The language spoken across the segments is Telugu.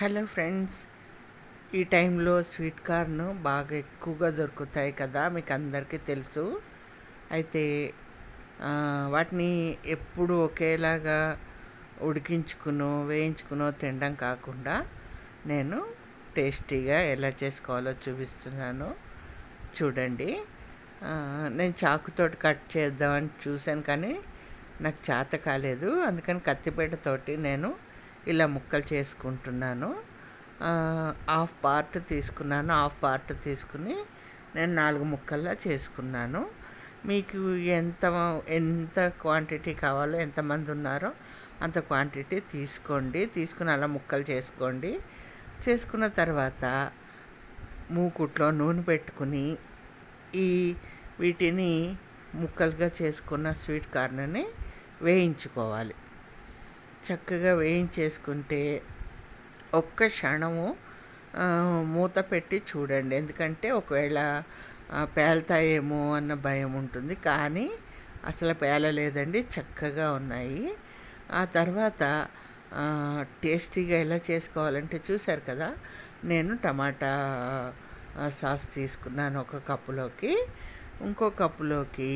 హలో ఫ్రెండ్స్ ఈ టైంలో స్వీట్ కార్న్ బాగా ఎక్కువగా దొరుకుతాయి కదా మీకు అందరికీ తెలుసు. అయితే వాటిని ఎప్పుడు ఒకేలాగా ఉడికించుకునో వేయించుకునో తినడం కాకుండా నేను టేస్టీగా ఎలా చేసుకోవాలో చూపిస్తున్నాను. చూడండి. నేను చాకుతోటి కట్ చేద్దామని చూశాను కానీ నాకు చేత కాలేదు. అందుకని కత్తిపేటతోటి నేను ఇలా ముక్కలు చేసుకుంటున్నాను. హాఫ్ పార్ట్ తీసుకున్నాను. హాఫ్ పార్ట్ తీసుకుని నేను నాలుగు ముక్కల్లా చేసుకున్నాను. మీకు ఎంత ఎంత క్వాంటిటీ కావాలో ఎంతమంది ఉన్నారో అంత క్వాంటిటీ తీసుకోండి. తీసుకుని అలా ముక్కలు చేసుకోండి. చేసుకున్న తర్వాత మూకుట్లో నూనె పెట్టుకుని ఈ వీటిని ముక్కలుగా చేసుకున్న స్వీట్ కార్న్ని వేయించుకోవాలి. చక్కగా వేయించేసుకుంటే ఒక్క క్షణము మూత పెట్టి చూడండి. ఎందుకంటే ఒకవేళ పేలుతాయేమో అన్న భయం ఉంటుంది. కానీ అసలు పేలలేదండి. చక్కగా ఉన్నాయి. ఆ తర్వాత టేస్టీగా ఎలా చేసుకోవాలంటే చూశారు కదా నేను టమాటా సాస్ తీసుకున్నాను ఒక కప్పులోకి. ఇంకో కప్పులోకి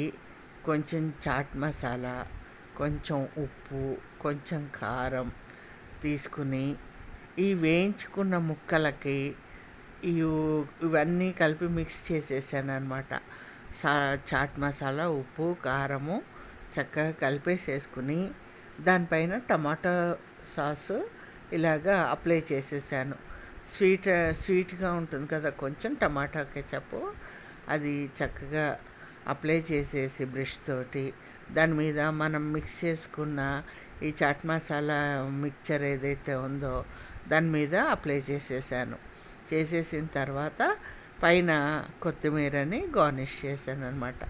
కొంచెం చాట్ మసాలా కొంచెం ఉప్పు కొంచెం కారం తీసుకుని ఈ వేయించుకున్న ముక్కలకి ఇవన్నీ కలిపి మిక్స్ చేసేసాను అనమాట సా చాట్ మసాలా ఉప్పు కారము చక్కగా కలిపేసేసుకుని దానిపైన టమాటా సాసు ఇలాగా అప్లై చేసేసాను. స్వీట్ స్వీట్గా ఉంటుంది కదా కొంచెం టమాటా కెచప్ అది చక్కగా అప్లై చేసేసి బ్రష్ తోటి దాని మీద మనం మిక్స్ చేసుకున్న ఈ చాట్ మసాలా మిక్చర్ ఏదైతే ఉందో దాని మీద అప్లై చేసేసాను. చేసేసిన తర్వాత పైన కొత్తిమీరని గార్నిష్ చేశాను అనమాట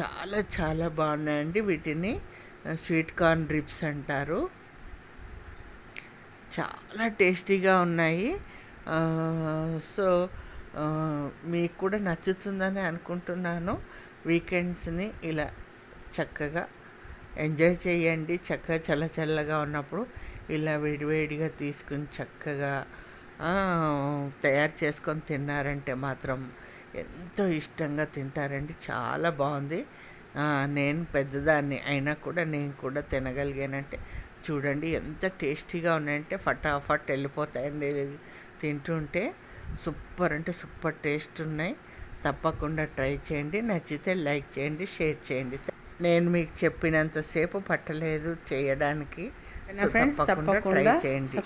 చాలా చాలా బాగున్నాయండి వీటిని. స్వీట్ కార్న్ డ్రిప్స్ అంటారు. చాలా టేస్టీగా ఉన్నాయి. సో మీకు కూడా నచ్చుతుందని అనుకుంటున్నాను. వీకెండ్స్ని ఇలా చక్కగా ఎంజాయ్ చేయండి. చక్కగా చల్ల చల్లగా ఉన్నప్పుడు ఇలా వేడివేడిగా తీసుకుని చక్కగా తయారు చేసుకొని తిన్నారంటే మాత్రం ఎంతో ఇష్టంగా తింటారండి. చాలా బాగుంది. నేను పెద్దదాన్ని అయినా కూడా నేను కూడా తినగలిగానంటే చూడండి ఎంత టేస్టీగా ఉన్నాయంటే ఫటాఫట్ వెళ్ళిపోతాయండి తింటుంటే. సూపర్ అంటే సూపర్ టేస్ట్ ఉన్నాయి. తప్పకుండా ట్రై చేయండి. నచ్చితే లైక్ చేయండి షేర్ చేయండి. నేను మీకు చెప్పినంతసేపు పట్టలేదు చేయడానికి. ఫ్రెండ్స్ తప్పకుండా ట్రై చేయండి.